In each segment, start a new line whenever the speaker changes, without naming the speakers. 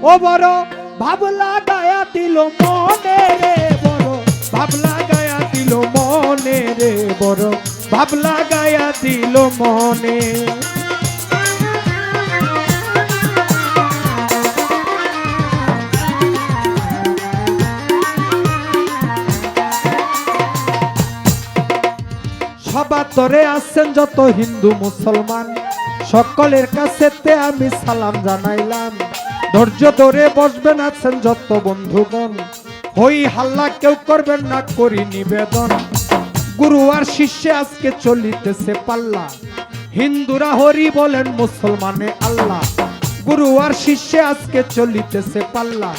ও বড়, ভাবলা গায়া দিল মনে রে বড়, ভাবলা গায়া দিল মনে রে বড়, ভাবলা গায়া দিল মনে। সবাতরে আছেন যত হিন্দু মুসলমান, সকলের কাছেতে আমি সালাম জানাইলাম। ধৈর্য ধরে বসবেন আছেন যত বন্ধুগণ। হই হাল্লা কেউ করবেন না, করি নিবেদন। গুরু আর শিষ্যে আজকে চলিতেছে পাল্লা। হিন্দুরা হরি বলেন মুসলমানে আল্লাহ। গুরু আর শিষ্যে আজকে চলিতেছে পাল্লা।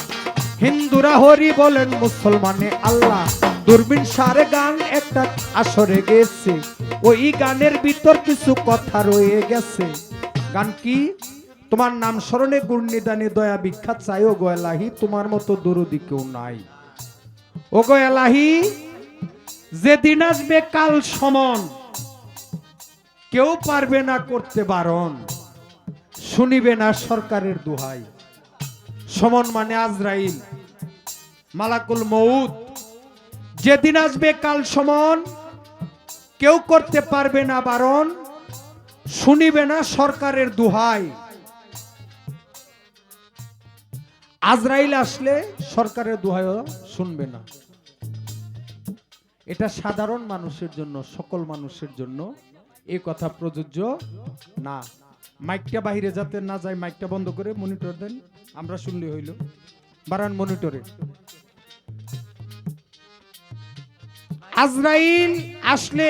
হিন্দুরা হরি বলেন মুসলমানে আল্লাহ। দূরবীন সারে গান একটা আসরে গেছে। ওই গানের ভিতর কিছু কথা রয়ে গেছে। গান কি? তোমার নাম স্মরণে গুণনিদানে দয়া বিখ্যাত চাই। ও গয়লাহি তোমার মতো দরদি কেউ নাই। ও গয়লাহি যেদিন আসবে কাল সমন, কেউ পারবে না করতে বারণ। শুনিবে না সরকারের দোহাই। সমন মানে আজরাইল, মালাকুল মৌত যেদিন আসবে কাল সমন, কেউ করতে পারবে না বারণ। শুনিবে না সরকারের দুহাই। আজরাইল আসলে সরকারের দোহায় শুনবে না। এটা সাধারণ মানুষের জন্য, সকল মানুষের জন্য এই কথা প্রযোজ্য না। মাইকটা বাহিরে যাতে না যায়, মাইকটা বন্ধ করে মনিটর দেন, আমরা শুনলে হইল। বারান মনিটরে। আজরাইল আসলে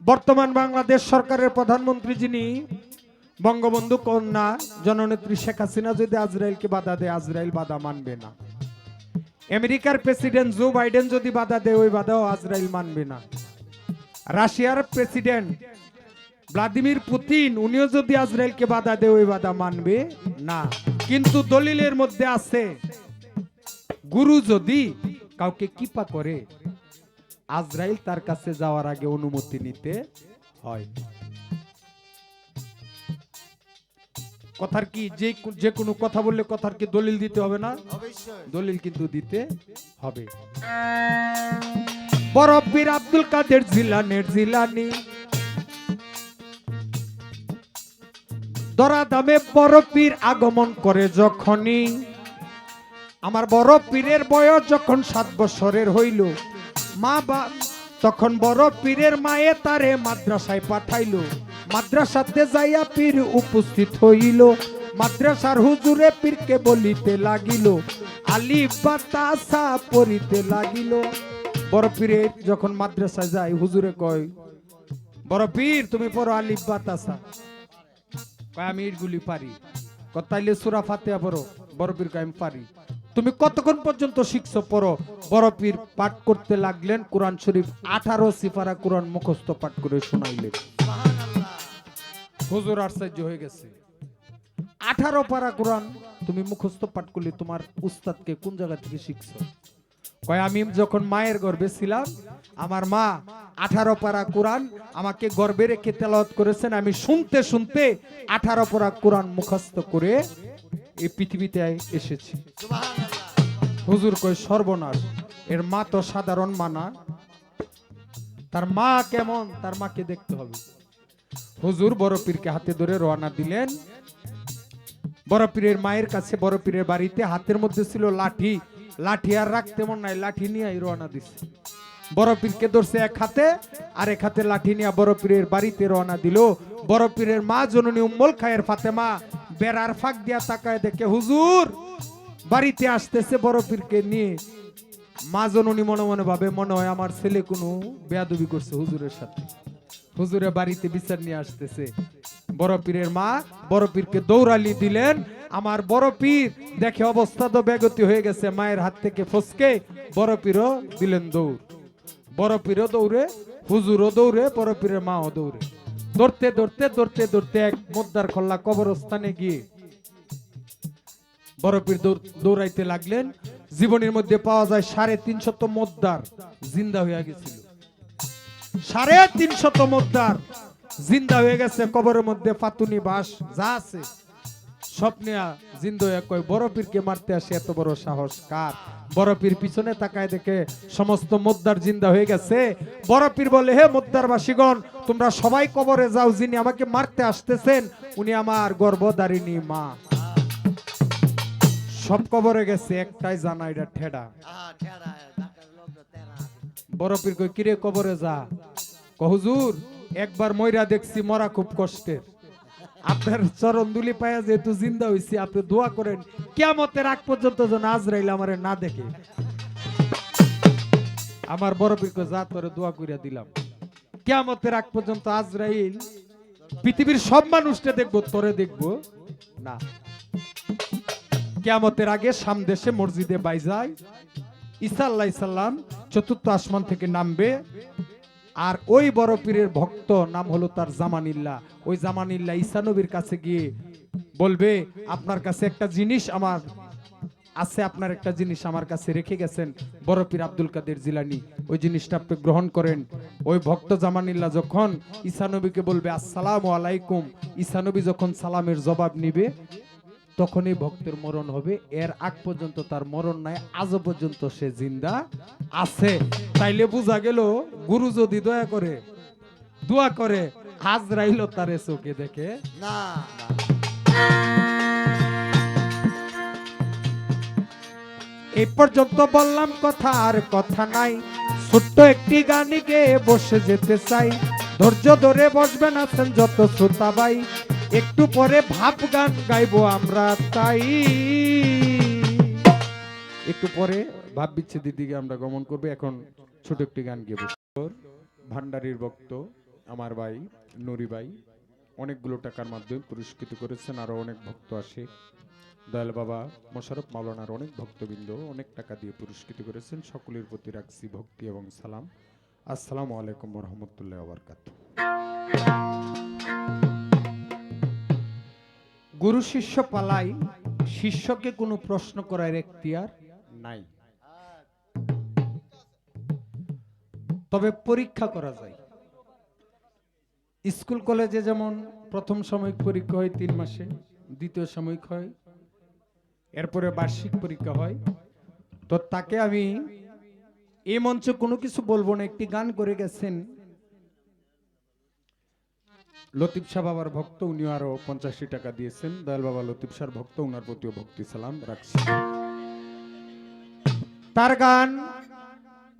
বর্তমান বাংলাদেশ সরকারের প্রধানমন্ত্রী যিনি বঙ্গবন্ধু কন্যা, জননেত্রী শেখ হাসিনা যদি আজরাইলকে বাধা দেয়, আজরাইল বাধা মানবে না। আমেরিকার প্রেসিডেন্ট জো বাইডেন যদি বাধা দেয়, ওই বাধাও আজরাইল মানবে না। রাশিয়ার প্রেসিডেন্ট ভ্লাদিমির পুতিন, উনিও যদি আজরাইলকে বাধা দেয়, ওই বাধা মানবে না। কিন্তু দলিলের মধ্যে আছে, গুরু যদি কাউকে কিপা করে, আজরাইল তার কাছে যাওয়ার আগে অনুমতি নিতে হয়। কথার কি যে যে কোনো কথা বললে কথার কি দলিল দিতে হবে না? দলিল কিন্তু দিতে হবে। বরফবীর আব্দুল কাদের জিলানের জিলানি। দরা দামে বরফবীর আগমন করে যখনই। আমার বড় পীরের বয়স যখন সাত বছরের হইল মা বা তখন বড় পীরের মায়ে তারে মাদ্রাসায় পাঠাইল। মাদ্রাসাতে যাইয়া পীর উপস্থিত হইল। মাদ্রাসার হুজুরে পীরকে বলিতে লাগিল, আলি বাতাসা পড়িতে লাগিল। বড় পীরে যখন মাদ্রাসায় যায়, হুজুরে কয়, বড় পীর, তুমি পড়ো আলিফ বাতাসা। কয়, আমি ইটগুলি পারি। কতাইলে সুরা ফাতেহা পড়ো। বড় পীর কয়, আমি পারি। তুমি কতক্ষণ পর্যন্ত শিখছো পড়ো? বড় পীর পাঠ করতে লাগলেন, কোরআন শরীফ আঠারো সিফারা কোরআন মুখস্থ পাঠ করে শোনাইলেন। হুজুর আশ্চর্য হয়ে গেছে। আঠারো পারা কোরআন তুমি মুখস্থ পাঠ করলে তোমার উস্তাদকে কোন জায়গা থেকে শিখছো? কয়, আমি যখন মায়ের গর্ভে ছিলাম, আমার মা আঠারো পারা কোরআন আমাকে গর্বে রেখে তেলাওয়াত করেছেন। আমি শুনতে শুনতে আঠারো পারা কোরআন মুখস্থ করে এই পৃথিবীতে এসেছি। হুজুর কয়, সর্বনাশ, এর মা তো সাধারণ মানা তার মা কেমন? তার মাকে দেখতে হবে। হুজুর বড় পীরকে হাতে ধরে রওনা দিলেন। বড় পীরের মায়ের কাছে বড় পীরের বাড়িতে হাতের মধ্যে ছিল লাঠি। লাঠি আর রাখতে মন নাই, লাঠি নিয়ে রওনা দিছে। বড় পীরকে ধরছে এক হাতে আর এক হাতে লাঠি নিয়ে বড় পীরের বাড়িতে রওনা দিল। বড় পীরের মা জননী উম্মল খায়ের ফাতেমা বেড়ার ফাঁক দিয়া তাকায় দেখে, হুজুর, বাড়িতে আসতেছে বড় পীরকে নিয়ে। মা জননী মনে মনে ভাবে, মনে হয় আমার ছেলে কোনো বেয়াদবি করছে হুজুরের সাথে। হুজুরে বাড়িতে বিচার নিয়ে আসতেছে। বড় পীরের মা বড় পীরকে দৌড়ালি দিলেন। আমার বড় পীর দেখে অবস্থা তো বেগতি হয়ে গেছে, মায়ের হাত থেকে ফসকে বড় পীরও দিলেন দৌড়। বড় পীরও দৌড়ে, হুজুরও দৌড়ে, বড় পীরের মাও দৌড়ে। দৌড়তে দৌড়তে দৌড়তে দৌড়তে এক মোদ্দার খোল্লা কবরস্থানে গিয়ে বড় পীর দৌড়াইতে লাগলেন। জীবনের মধ্যে পাওয়া যায় সাড়ে তিনশত মোদ্দার, জিন্দা হইয়া গেছিল। সাড়ে তিনশত মোদ্দার জিন্দা হয়ে গেছে কবরের মধ্যে ফাতুনি বাস, যা আছে। স্বপ্নে জিন্দো কয় বড় পীরকে মারতে আসে এত বড় সাহস কার? বড় পীর পিছনে তাকায় দেখে সমস্ত মুদ্দার জিন্দা হয়ে গেছে। বড় পীর বলে, হে মুদ্দারবাসীগণ, তোমরা সবাই কবরে যাও, যিনি আমাকে মারতে আসতেছেন, উনি আমার গর্ভধারিণী মা। সব কবরে গেছে, একটাই জানা, এটা ঠেডা। বড় পীর কই কিরে কবরে যা? কহুজুর একবার ময়রা দেখছি মরা খুব কষ্টের। আপনার চরণ দুলি পায়া যেহেতু জিন্দা হইছি, আপনি দোয়া করেন, কিয়ামতের আগ পর্যন্ত যেন আজরাইল আমারে না দেখে। আমার বড় পীর কই যা তোরে দোয়া কইরা দিলাম। কিয়ামতের আগ পর্যন্ত আজরাইল, পৃথিবীর সব মানুষকে দেখব, তরে দেখব? না। কিয়ামতের আগে সামদেশে মসজিদে বাইজায়, ঈসা আল্লাহ সাল্লাম চতুর্থ আসমান থেকে নামবে। আর ওই বড় পীরের ভক্ত নাম হলো তার জামানিল্লা। ওই জামানিল্লা ঈসা নবীর কাছে গিয়ে বলবে, আপনার কাছে একটা জিনিস আমার, আছে আপনার একটা জিনিস আমার কাছে রেখে গেছেন বড় পীর আব্দুল কাদের জিলানি। ওই জিনিসটা আপনি গ্রহণ করেন। ওই ভক্ত জামানিল্লা যখন ঈসা নবীকে বলবে, আসসালামু আলাইকুম। ঈসা নবী যখন সালামের জবাব নিবে তখনই ভক্তের মরণ হবে। এর আগ পর্যন্ত তার মরণ নাই আজও পর্যন্ত সে জিন্দা আছে। তাইলে বোঝা গেল গুরু যদি দয়া করে দোয়া করে হাজরাইল তারে চোখে দেখে।
না।
এই পর্যন্ত বললাম কথা আর কথা নাই। ছোট্ট একটি গানে গেয়ে বসে যেতে চাই। ধৈর্য ধরে বসবেন আছেন যত শ্রোতা ভাই। একটু পরে ভাব গান গাইবো আমরা, তাই। একটু পরে ভাব বিচ্ছেদের দিকে আমরা গমন করব। এখন ছোট একটি গান বসবো ভান্ডারির ভক্ত আমার ভাই, নুরি ভাই, অনেকগুলো টাকার মাধ্যমে পুরস্কৃত করেছেন, আরও অনেক ভক্ত আসে দয়াল বাবা, মোশারফ, মাওলানার অনেক ভক্তবৃন্দ অনেক টাকা দিয়ে পুরস্কৃত করেছেন। সকলের প্রতি রাখছি ভক্তি এবং সালাম। আসসালামু আলাইকুম রহমতুল্লাহ আবরকাত গুরু শিষ্য পালাই, শিষ্যকে কোনো প্রশ্ন করার এখতিয়ার নাই। তবে পরীক্ষা করা যায়। স্কুল কলেজে যেমন প্রথম সাময়িক পরীক্ষা হয় তিন মাসে, দ্বিতীয় সাময়িক হয়, এরপরে বার্ষিক পরীক্ষা হয়, তো তাকে আমি এই মঞ্চে কোনো কিছু বলব না, একটি গান করে গেছেন লতিফ শাহ বাবার ভক্ত উনি আরও পঞ্চাশটি টাকা দিয়েছেন। দয়াল বাবা লতিফ শাহর ভক্ত উনার প্রতিও ভক্তি সালাম রাখছি। তার গান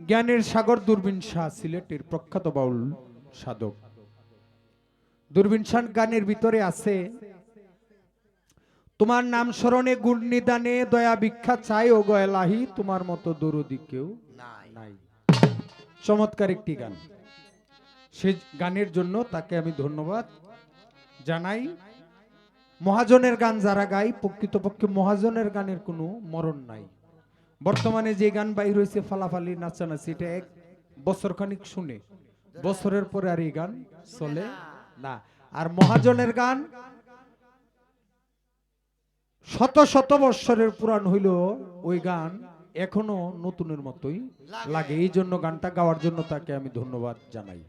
জ্ঞানের সাগর দূরবীন শাহ সিলেটের প্রখ্যাত বাউল সাধক। দূরবীন শাহ গানের ভিতরে আছে তোমার নাম স্মরণে গুণ নিদানে দয়া ভিক্ষা চাই ও গয়লাহি তোমার মতো দরদি কেউ
নাই।
চমৎকার একটি গান। সে গানের জন্য তাকে আমি ধন্যবাদ জানাই। মহাজনের গান যারা গাই প্রকৃতপক্ষে মহাজনের গানের কোনো মরণ নাই। বর্তমানে যে গান বাই হয়েছে ফালাফালি, নাচানাচি, এটা এক বছর খানিক শুনে, বছরের পরে আর এই গান চলে না। আর মহাজনের গান শত শত বৎসরের পুরাণ হইল ওই গান এখনও নতুনের মতোই লাগে। এই জন্য গানটা গাওয়ার জন্য তাকে আমি ধন্যবাদ জানাই।